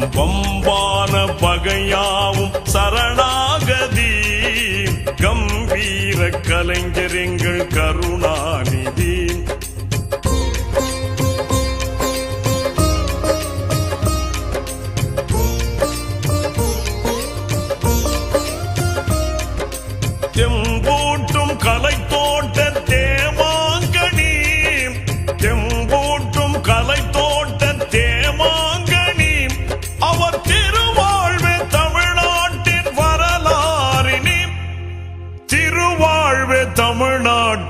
கொடும் பகையாவும் சரணாகதி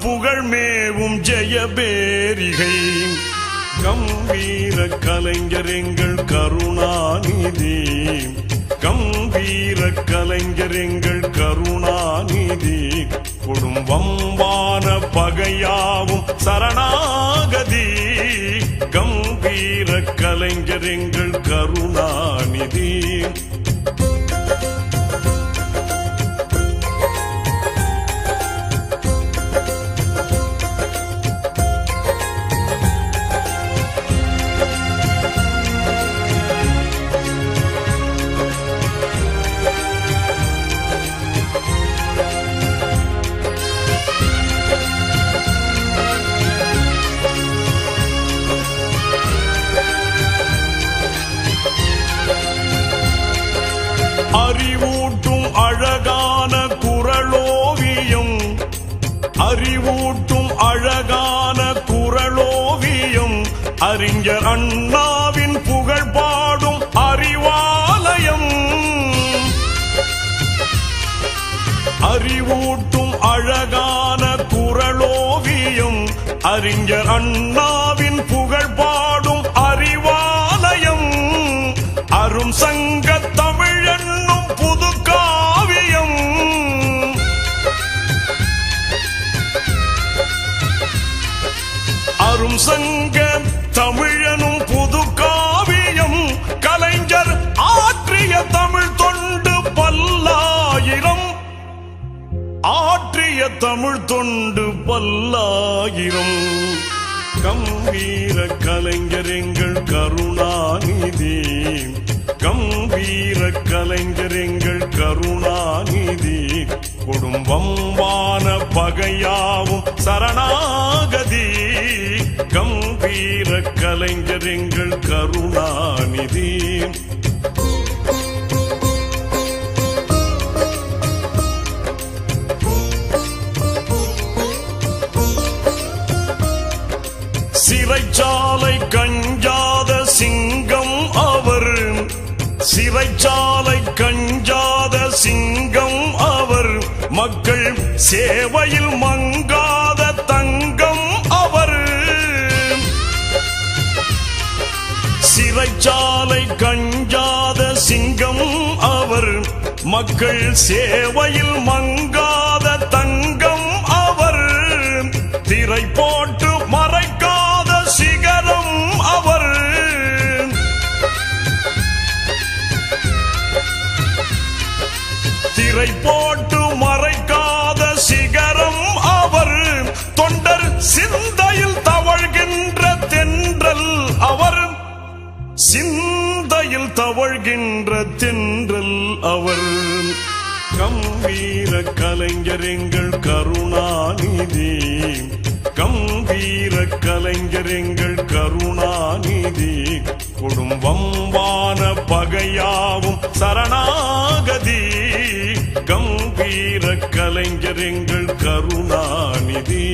புகழ்மேவும் ஜெயபேரிகை கம்பீர கலைஞர் எங்கள் கருணாநிதி. கம்பீர கலைஞர் எங்கள் கருணாநிதி. குடும்பம்பான பகையாவும் சரணாகதி. கம்பீர கலைஞர் எங்கள் கருணாநிதி. அறிஞர் அண்ணாவின் புகழ் பாடும் அறிவாலயம். அறிவூட்டும் அழகான குரலோவியம் அறிஞர் அண்ணாவின் புகழ் பாடும் அறிவாலயம். அரும் சங்க தமிழ் புது காவியம். அரும் சங்க தமிழ் தொண்டு பல்லாயிரம். கம்பீர கலைஞர் எங்கள் கருணாநிதி. கம்பீர கலைஞர் எங்கள் கருணாநிதி. குடும்பம்பான பகையாவும் சரணாகதி. கம்பீர கலைஞர் எங்கள் கருணாநிதி. சிறைச்சாலை கஞ்சாத சிங்கம் அவர். சிறைச்சாலை கஞ்சாத சிங்கம் அவர். மக்கள் சேவையில் மங்காத தங்கம் அவர். சிறைச்சாலை கஞ்சாத சிங்கம் அவர். மக்கள் சேவையில் மங்காத தங்கம் அவர். திரை போட்டு திரை போட்டு மறைக்காத சிகரம் அவர். தொண்டர் சிந்தையில் தவழ்கின்ற தென்றல் அவர். சிந்தையில் தவழ்கின்ற தென்றல் அவர். கம்பீர கலைஞர் எங்கள் கருணாநிதி. கம்பீர கலைஞர் எங்கள் கருணாநிதி. குடும்பம்பான பகையாவும் சரண கலைஞர் எங்கள் கருணாநிதி.